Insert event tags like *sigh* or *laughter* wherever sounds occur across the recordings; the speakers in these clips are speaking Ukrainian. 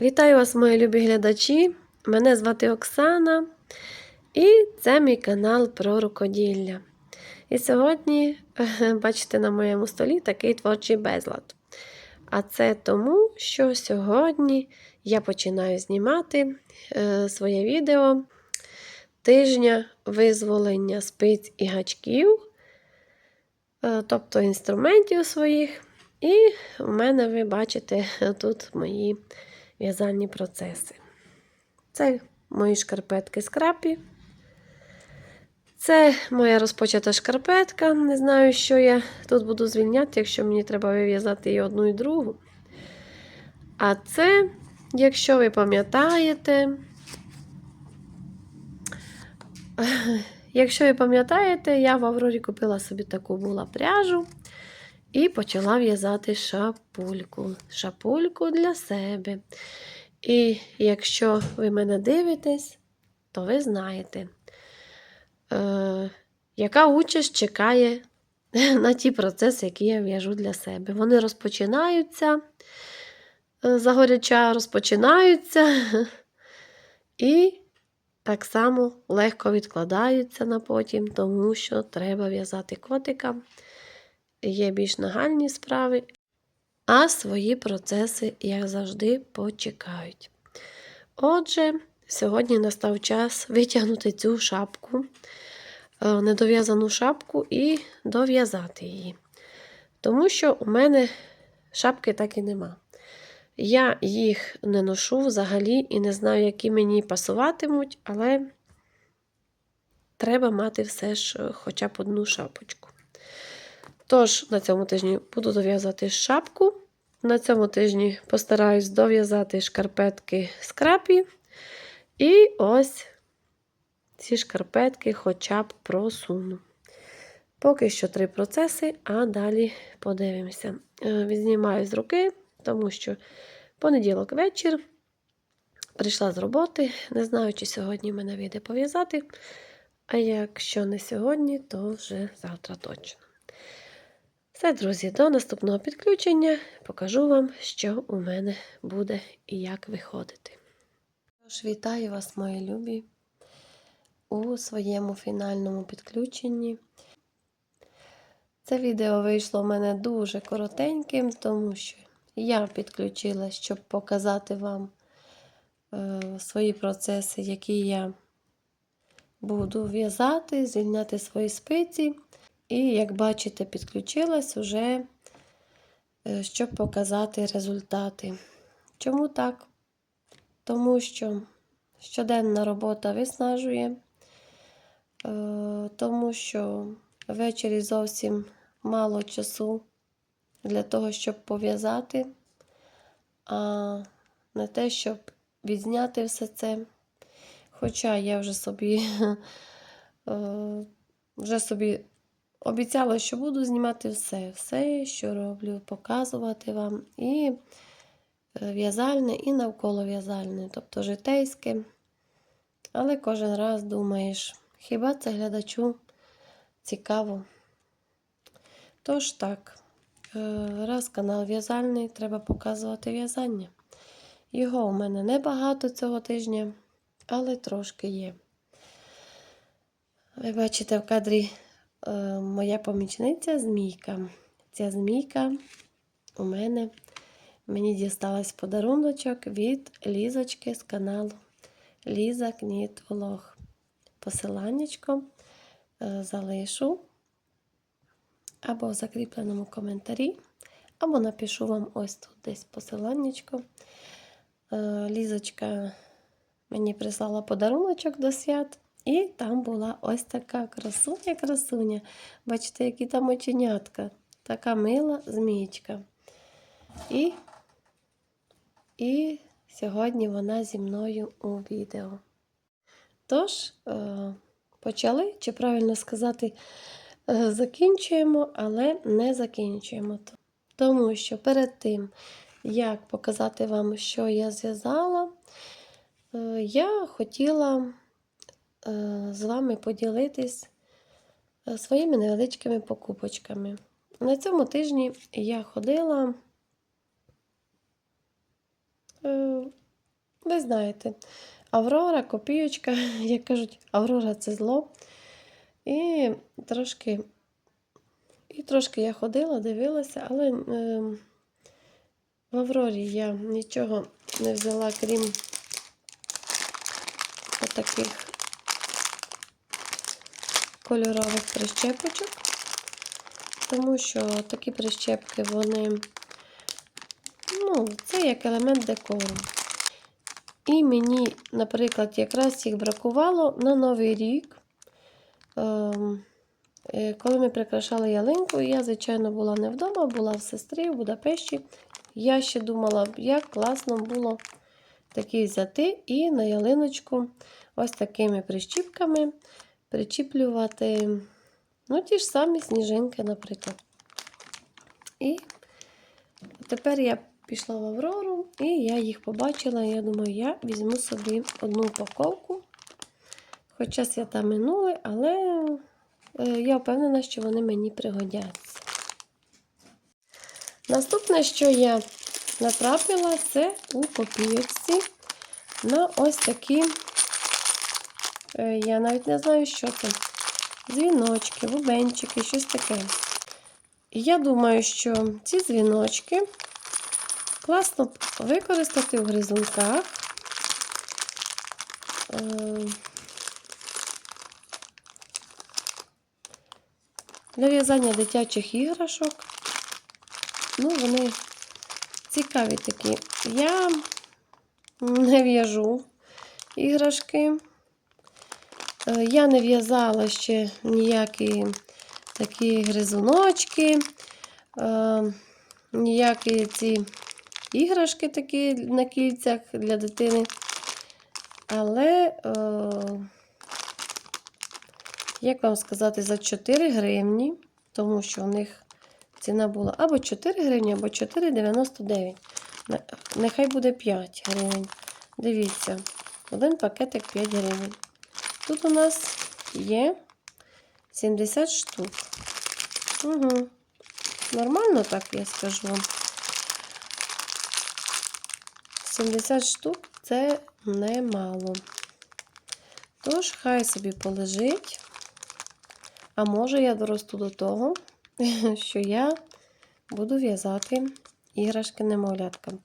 Вітаю вас, мої любі глядачі! Мене звати Оксана, і це мій канал про рукоділля. І сьогодні, *laughs* бачите, на моєму столі такий творчий безлад. А це тому, що сьогодні я починаю знімати е, своє відео тижня визволення спиць і гачків, е, тобто інструментів своїх. І в мене ви бачите *laughs* тут мої в'язальні процеси. Це мої шкарпетки скрапі. Це моя розпочата шкарпетка. Не знаю, що я тут буду звільняти, якщо мені треба вив'язати і одну, і другу. А це, якщо ви пам'ятаєте, якщо ви пам'ятаєте, я в Аврорі купила собі таку була пряжу і почала в'язати шапульку. Шапульку для себе. І якщо ви мене дивитесь, то ви знаєте, е, яка участь чекає *laughs* на ті процеси, які я в'яжу для себе. Вони розпочинаються, е, загоряча розпочинаються *laughs* і так само легко відкладаються на потім, тому що треба в'язати котика. Є більш нагальні справи, а свої процеси, як завжди, почекають. Отже, сьогодні настав час витягнути цю шапку, е, недов'язану шапку і дов'язати її. Тому що у мене шапки так і нема. Я їх не ношу взагалі і не знаю, які мені пасуватимуть, але треба мати все ж е, хоча б одну шапочку. Тож, на цьому тижні буду дов'язати шапку. На цьому тижні постараюсь дов'язати шкарпетки з. І ось ці шкарпетки хоча б просуну. Поки що три процеси, а далі подивимося. Е, відзнімаю з руки, тому що понеділок вечір прийшла з роботи. Не знаю, чи сьогодні мене вийде пов'язати. А якщо не сьогодні, то вже завтра точно. Все, друзі, до наступного підключення покажу вам, що у мене буде і як виходити. Тож, вітаю вас, мої любі, у своєму фінальному підключенні. Це відео вийшло у мене дуже коротеньким, тому що я підключила, щоб показати вам е, свої процеси, які я буду в'язати, звільняти свої спиці. І, як бачите, підключилась уже, е, щоб показати результати. Чому так? Тому що щоденна робота виснажує, е, тому що ввечері зовсім мало часу для того, щоб пов'язати, а не те, щоб відзняти все це. Хоча я вже собі *laughs* е, вже собі Обіцяла, що буду знімати все, все, що роблю, показувати вам і е, в'язальне, і навколо в'язальне, тобто житейське. Але кожен раз думаєш, хіба це глядачу цікаво? Тож так, е, раз канал в'язальний, треба показувати в'язання. Його у мене небагато цього тижня, але трошки є. Ви бачите в кадрі моя помічниця змійка. Ця змійка у мене мені дісталась подаруночок від лізочки з каналу Ліза Кніт Влог. Посиланнячко е, залишу або в закріпленому коментарі, або напишу вам ось тут десь посиланнячко. Е, Лізочка мені прислала подаруночок до свят. І там була ось така красуня-красуня. Бачите, які там оченятка. Така мила змієчка. І і сьогодні вона зі мною у відео. Тож, е, почали, чи правильно сказати, е, закінчуємо, але не закінчуємо. Тому що перед тим, як показати вам, що я зв'язала, е, я хотіла. Е, з вами поділитись е, своїми невеличкими покупочками. На цьому тижні я ходила, е, ви знаєте, Аврора, копійочка, *laughs* як кажуть, Аврора це зло. І трошки, і трошки я ходила, дивилася, але е, в Аврорі я нічого не взяла, крім отаких кольорових прищепочок, тому що такі прищепки, вони, ну, це як елемент декору. І мені, наприклад, якраз їх бракувало на Новий рік. Ем, е, Коли ми прикрашали ялинку, я, звичайно, була не вдома, була в сестрі в Будапешті. Я ще думала, як класно було такі взяти і на ялиночку ось такими прищіпками причіплювати ну, ті ж самі сніжинки, наприклад. І тепер я пішла в Аврору, і я їх побачила. Я думаю, я візьму собі одну упаковку. Хоча свята минули, але е, я впевнена, що вони мені пригодяться. Наступне, що я натрапила, це у копійочці на ось такі, я навіть не знаю, що це. Дзвіночки, бубенчики, щось таке. І я думаю, що ці дзвіночки класно використати в гризунках. Е, Для в'язання дитячих іграшок. Ну, вони цікаві такі. Я не в'яжу іграшки. Е, Я не в'язала ще ніякі такі гризуночки, е, ніякі ці іграшки такі на кільцях для дитини. Але, е, як вам сказати, за 4 гривні, тому що у них ціна була або 4 гривні, або 4,99. Не- Нехай буде 5 гривень. Дивіться, один пакетик 5 гривень. Тут у нас є 70 штук. Угу. Нормально так я скажу вам. 70 штук це немало. Тож, хай собі полежить. А може я доросту до того, *laughs* що я буду в'язати іграшки немовляткам.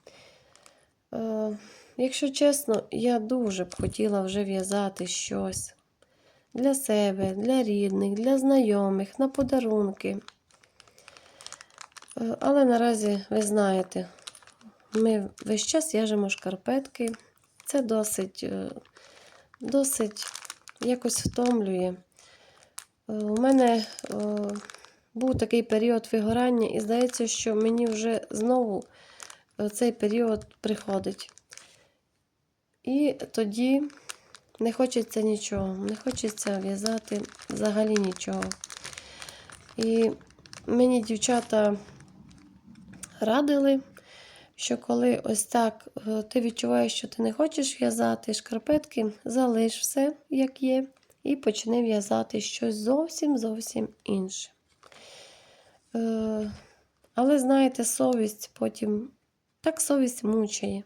Якщо чесно, я дуже б хотіла вже в'язати щось для себе, для рідних, для знайомих, на подарунки. Е, але наразі, ви знаєте, ми весь час в'яжемо шкарпетки. Це досить, е, досить якось втомлює. Е, У мене був такий період вигорання, і здається, що мені вже знову цей період приходить. І тоді не хочеться нічого, не хочеться в'язати взагалі нічого. І мені дівчата радили, що коли ось так е, ти відчуваєш, що ти не хочеш в'язати шкарпетки, залиш все, як є, і почни в'язати щось зовсім зовсім інше. Е, Але знаєте, совість потім так совість мучає.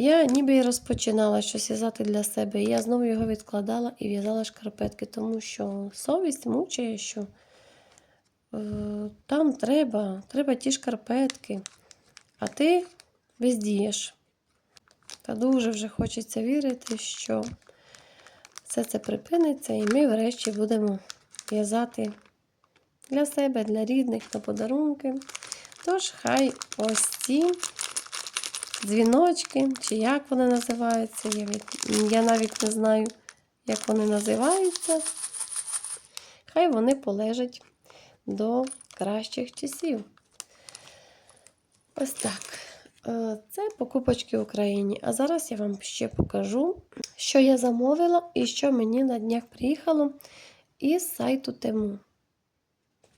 Я ніби і розпочинала щось в'язати для себе. І я знову його відкладала і в'язала шкарпетки, тому що совість мучає, що е, там треба, треба ті шкарпетки, а ти бездієш. Та дуже вже хочеться вірити, що все це припиниться, і ми врешті будемо в'язати для себе, для рідних на подарунки. Тож, хай ось ці дзвіночки, чи як вони називаються, я, я навіть не знаю, як вони називаються. Хай вони полежать до кращих часів. Ось так. Е, Це покупочки в Україні. А зараз я вам ще покажу, що я замовила і що мені на днях приїхало із сайту Тему.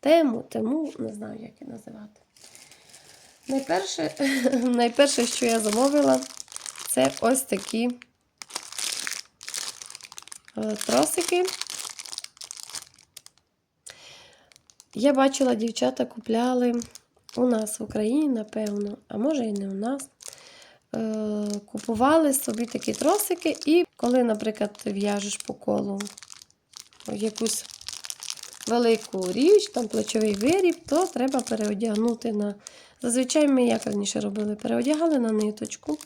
Тему, Тему, не знаю, як її називати. Найперше, *laughs* найперше, що я замовила, це ось такі е, тросики. Я бачила, дівчата купляли у нас в Україні, напевно, а може і не у нас. Е, купували собі такі тросики, і коли, наприклад, ти в'яжеш по колу якусь велику річ, там плечовий виріб, то треба переодягнути на. Зазвичай ми як раніше робили, переодягали на ниточку.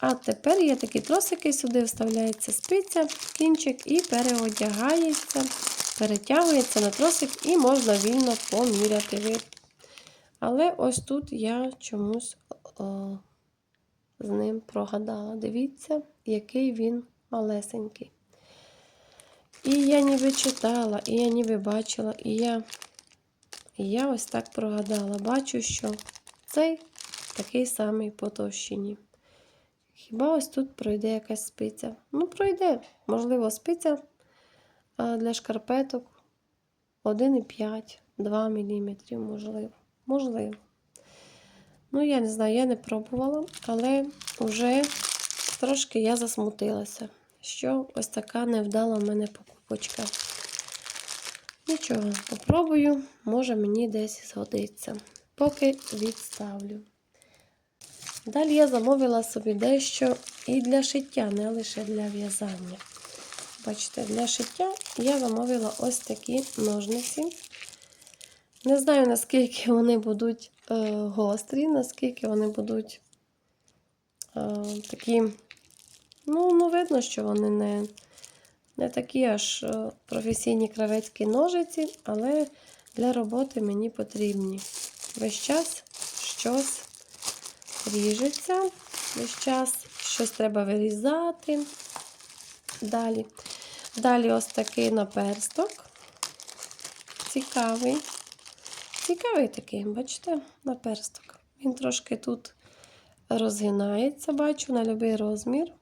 А тепер є такі тросики, сюди вставляється спиця, кінчик і переодягається, перетягується на тросик і можна вільно поміряти виріб. Але ось тут я чомусь о, з ним прогадала. Дивіться, який він малесенький. І я ніби читала, і я ніби бачила, і я, і я ось так прогадала. Бачу, що цей такий самий по товщині. Хіба ось тут пройде якась спиця? Ну, пройде. Можливо, спиця для шкарпеток 1,5-2 мм, можливо. Можливо. Ну, я не знаю, я не пробувала, але вже трошки я засмутилася, що ось така невдала в мене покупочка. Нічого, попробую, може мені десь згодиться. Поки відставлю. Далі я замовила собі дещо і для шиття, не лише для в'язання. Бачите, для шиття я замовила ось такі ножниці. Не знаю, наскільки вони будуть е, гострі, наскільки вони будуть е, такі. Ну, ну, видно, що вони не, не такі аж е, професійні кравецькі ножиці, але для роботи мені потрібні. Весь час щось ріжеться, весь час щось треба вирізати. Далі. Далі ось такий наперсток. Цікавий. Цікавий такий, бачите, наперсток. Він трошки тут розгинається, бачу, на будь-який розмір.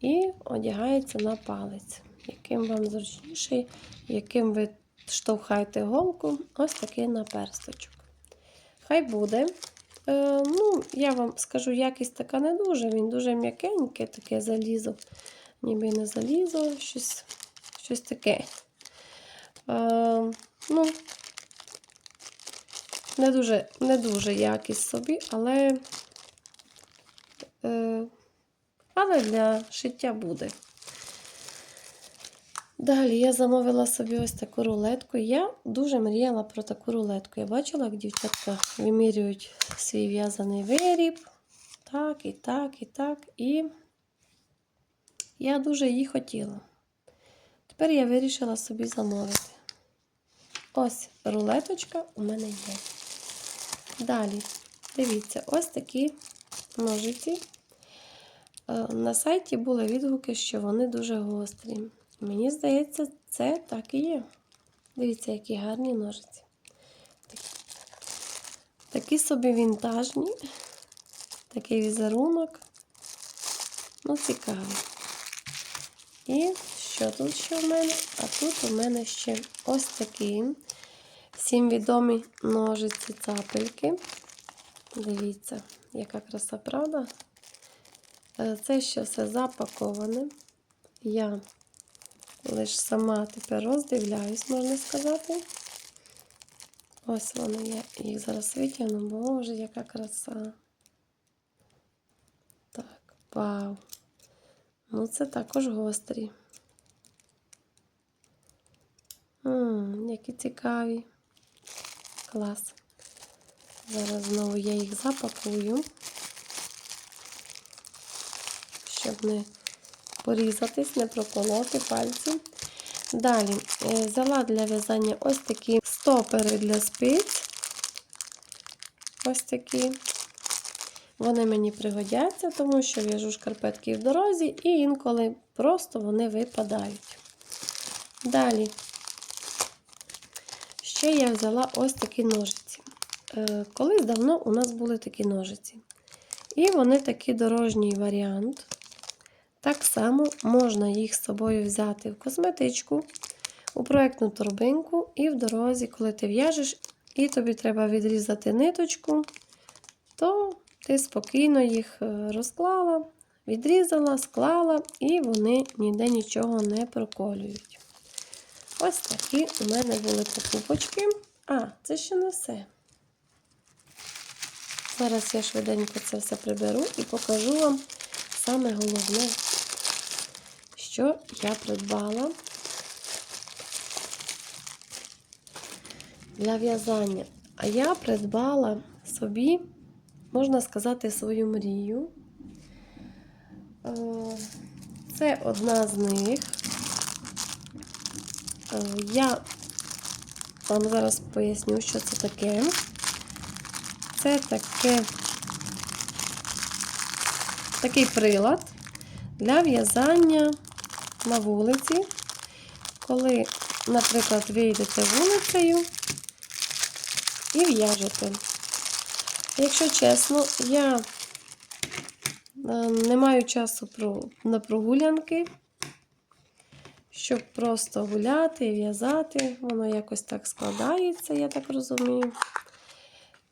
І одягається на палець. Яким вам зручніший, яким ви штовхаєте голку, ось такий наперсточок. Хай буде. Е, ну, Я вам скажу, якість така не дуже, він дуже м'якенький, таке залізо, ніби не залізо, щось щось таке. Е, ну, не дуже не дуже якість собі, але, е, але для шиття буде. Далі я замовила собі ось таку рулетку. Я дуже мріяла про таку рулетку. Я бачила, як дівчатка вимірюють свій в'язаний виріб. Так, і так, і так. І я дуже її хотіла. Тепер я вирішила собі замовити. Ось рулеточка у мене є. Далі, дивіться, ось такі ножиці. Е, На сайті були відгуки, що вони дуже гострі. Мені здається, це так і є. Дивіться, які гарні ножиці. Такі, такі собі вінтажні, такий візерунок. Ну, цікавий. І що тут ще в мене? А тут у мене ще ось такі всім відомі ножиці цапельки. Дивіться, яка краса, правда? Е, Це ще все запаковане. Я лише сама тепер роздивляюсь, можна сказати. Ось вони є. Їх зараз витягну, боже, яка краса. Так, вау. Ну, це також гострі. Ммм, які цікаві. Клас. Зараз знову я їх запакую, щоб не порізатись, не проколоти пальці. Далі е, взяла для в'язання ось такі стопери для спиць. Ось такі. Вони мені пригодяться, тому що в'яжу шкарпетки в дорозі, і інколи просто вони випадають. Далі, ще я взяла ось такі ножиці. Е, Колись давно у нас були такі ножиці. І вони такий дорожній варіант. Так само можна їх з собою взяти в косметичку, у проєктну торбинку і в дорозі, коли ти в'яжеш, і тобі треба відрізати ниточку, то ти спокійно їх е, розклала, відрізала, склала, і вони ніде нічого не проколюють. Ось такі у мене були покупочки. А, це ще не все. Зараз я швиденько це все приберу і покажу вам, саме головне, що я придбала для в'язання. А я придбала собі, можна сказати, свою мрію. Е, Це одна з них. Е, Я вам зараз поясню, що це таке. Це таке, такий прилад для в'язання на вулиці. Коли, наприклад, ви йдете вулицею і в'яжете. Якщо чесно, я е, не маю часу на прогулянки, щоб просто гуляти і в'язати. Воно якось так складається, я так розумію.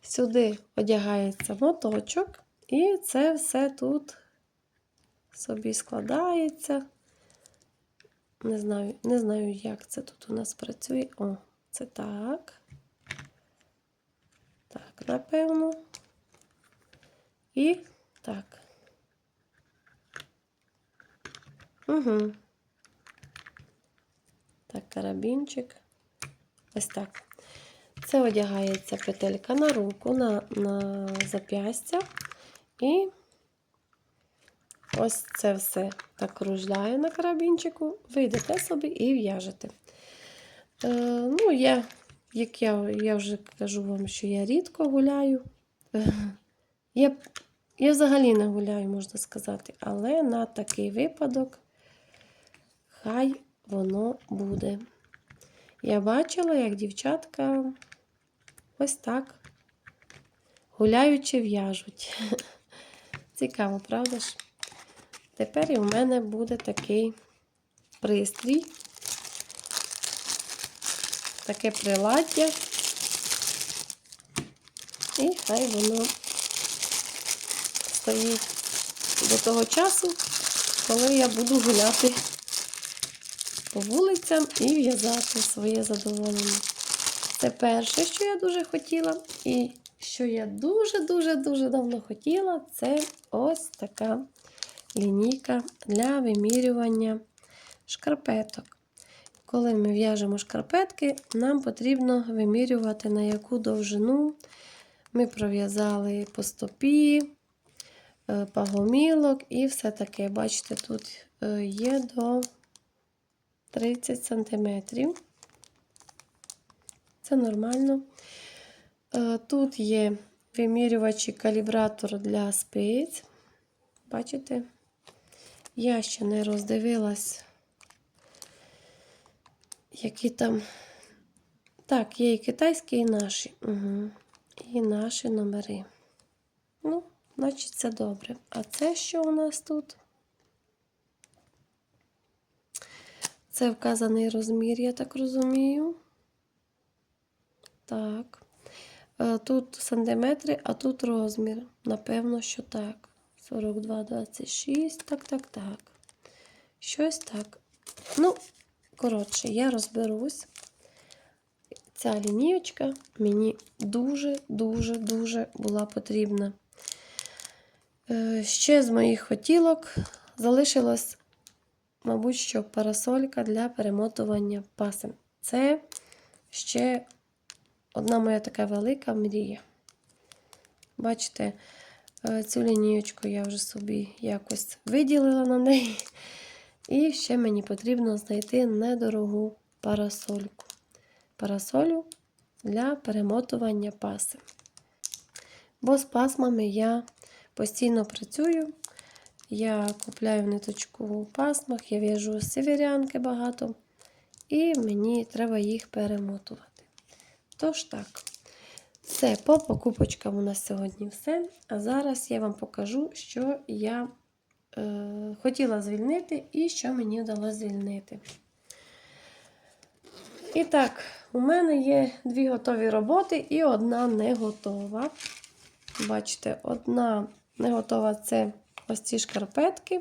Сюди одягається моточок, і це все тут собі складається. Не знаю, не знаю, як це тут у нас працює. О, це так. Так, напевно. І так. Угу. Так, карабінчик. Ось так. Це одягається петелька на руку, на, на зап'ястя. І ось це все так кружляє на карабінчику. Ви йдете собі і в'яжете. Е, ну, я, як я, я вже кажу вам, що я рідко гуляю. *laughs* Я, я взагалі не гуляю, можна сказати, але на такий випадок хай воно буде. Я бачила, як дівчатка ось так гуляючи в'яжуть. *laughs* Цікаво, правда ж? Тепер і в мене буде такий пристрій, таке приладдя. І хай воно стоїть до того часу, коли я буду гуляти по вулицям і в'язати своє задоволення. Це перше, що я дуже хотіла, і що я дуже-дуже-дуже давно хотіла, це ось така лінійка для вимірювання шкарпеток. Коли ми в'яжемо шкарпетки, нам потрібно вимірювати, на яку довжину ми пров'язали по стопі, е, пагомілок і все таке. Бачите, тут е, є до 30 сантиметрів. Це нормально. Е, Тут є вимірювач і калібратор для спиць. Бачите? Я ще не роздивилась, які там. Так, є і китайські, і наші. Угу. І наші номери. Ну, значить, це добре. А це що у нас тут? Це вказаний розмір, я так розумію. Так. Е, Тут сантиметри, а тут розмір. Напевно, що так. 42, 26. Так, так, так. Щось так. Ну, коротше, я розберусь. Ця лінієчка мені дуже-дуже-дуже була потрібна. Е, Ще з моїх хотілок залишилась, мабуть, що парасолька для перемотування пасем. Це ще одна моя така велика мрія. Бачите, цю лінієчку я вже собі якось виділила на неї. І ще мені потрібно знайти недорогу парасольку. Парасолю для перемотування паси. Бо з пасмами я постійно працюю. Я купляю ниточку у пасмах, я в'яжу северянки багато, і мені треба їх перемотувати. Тож так, все, по покупочкам у нас сьогодні все. А зараз я вам покажу, що я е, хотіла звільнити і що мені вдалося звільнити. І так, у мене є дві готові роботи і одна не готова. Бачите, одна не готова це ось ці шкарпетки.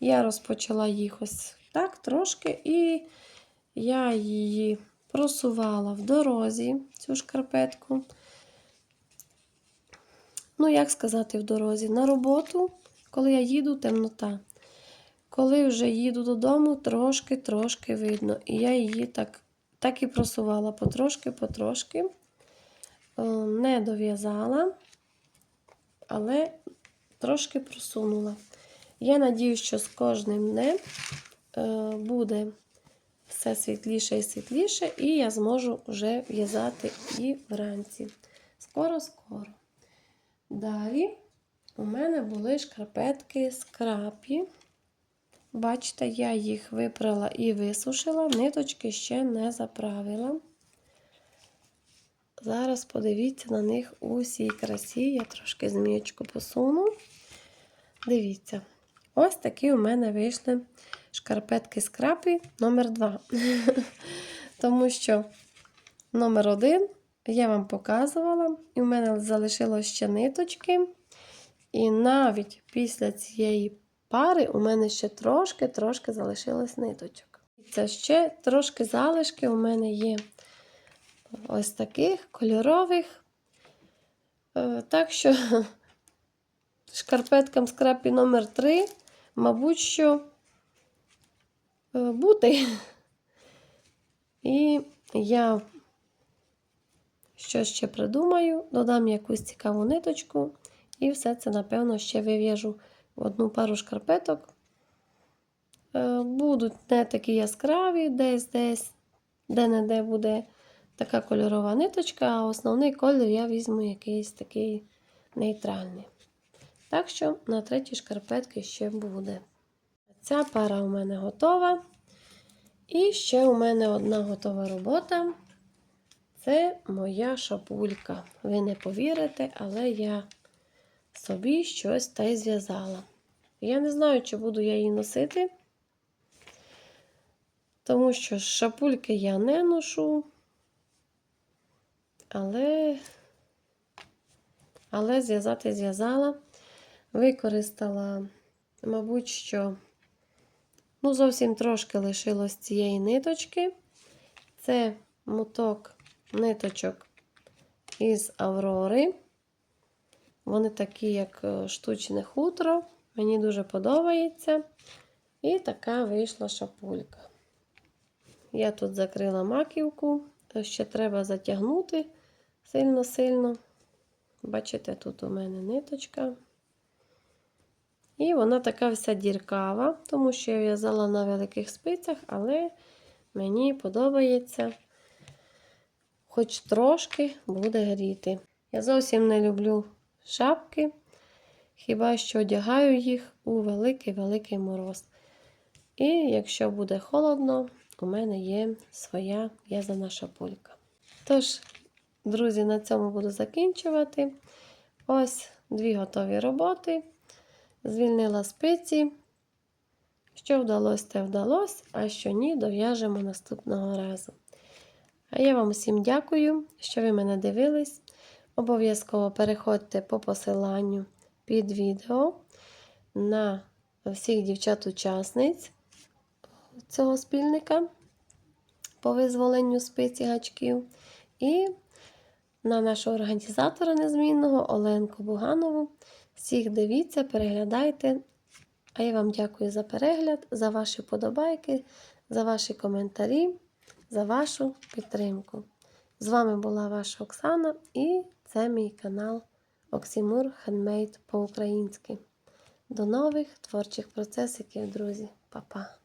Я розпочала їх ось так трошки, і я її просувала в дорозі, цю шкарпетку. Ну, як сказати, в дорозі, на роботу Коли я їду, темнота. Коли вже їду додому, трошки-трошки видно. І я її так, так і просувала потрошки-потрошки. Е, Не дов'язала, але трошки просунула. Я надію, що з кожним днем е, буде все світліше і світліше, і я зможу вже в'язати і вранці. Скоро-скоро. Далі у мене були шкарпетки з крапі. Бачите, я їх випрала і висушила, ниточки ще не заправила. Зараз подивіться на них у всій красі. Я трошки змієчку посуну. Дивіться, ось такі у мене вийшли шкарпетки з крапі номер 2 *laughs* Тому що номер 1 я вам показувала, і в мене залишилось ще ниточки. І навіть після цієї пари у мене ще трошки-трошки залишилось ниточок. Це ще трошки залишки у мене є ось таких кольорових. Е, Так що *laughs* шкарпеткам з крапі номер 3 мабуть, що е, бути. *laughs* І я щось ще придумаю, додам якусь цікаву ниточку, і все це, напевно, ще вив'яжу в одну пару шкарпеток. Е, Будуть не такі яскраві, десь десь, де-не-де буде така кольорова ниточка, а основний колір я візьму якийсь такий нейтральний. Так що на третій шкарпетки ще буде. Ця пара у мене готова. І ще у мене одна готова робота. Це моя шапулька. Ви не повірите, але я собі щось та й зв'язала. Я не знаю, чи буду я її носити, тому що шапульки я не ношу, але, але зв'язати зв'язала. Використала, мабуть, що ну, зовсім трошки лишилось цієї ниточки. Це моток ниточок із Аврори. Вони такі, як е, штучне хутро. Мені дуже подобається. І така вийшла шапулька. Я тут закрила маківку, ще треба затягнути сильно-сильно. Бачите, тут у мене ниточка. І вона така вся діркава, тому що я в'язала на великих спицях, але мені подобається, хоч трошки буде гріти. Я зовсім не люблю шапки, хіба що одягаю їх у великий-великий мороз. І якщо буде холодно, у мене є своя в'язана шапулька. Тож, друзі, на цьому буду закінчувати. Ось дві готові роботи. Звільнила спиці. Що вдалося, те вдалося, а що ні, дов'яжемо наступного разу. А я вам всім дякую, що ви мене дивились. Обов'язково переходьте по посиланню під відео на всіх дівчат-учасниць цього спільника по визволенню спиці гачків. І на нашого організатора незмінного Оленку Буганову. Всіх дивіться, переглядайте. А я вам дякую за перегляд, за ваші подобайки, за ваші коментарі, за вашу підтримку. З вами була ваша Оксана і це мій канал Оксімур Handmade по-українськи. До нових творчих процесиків, друзі. Па-па!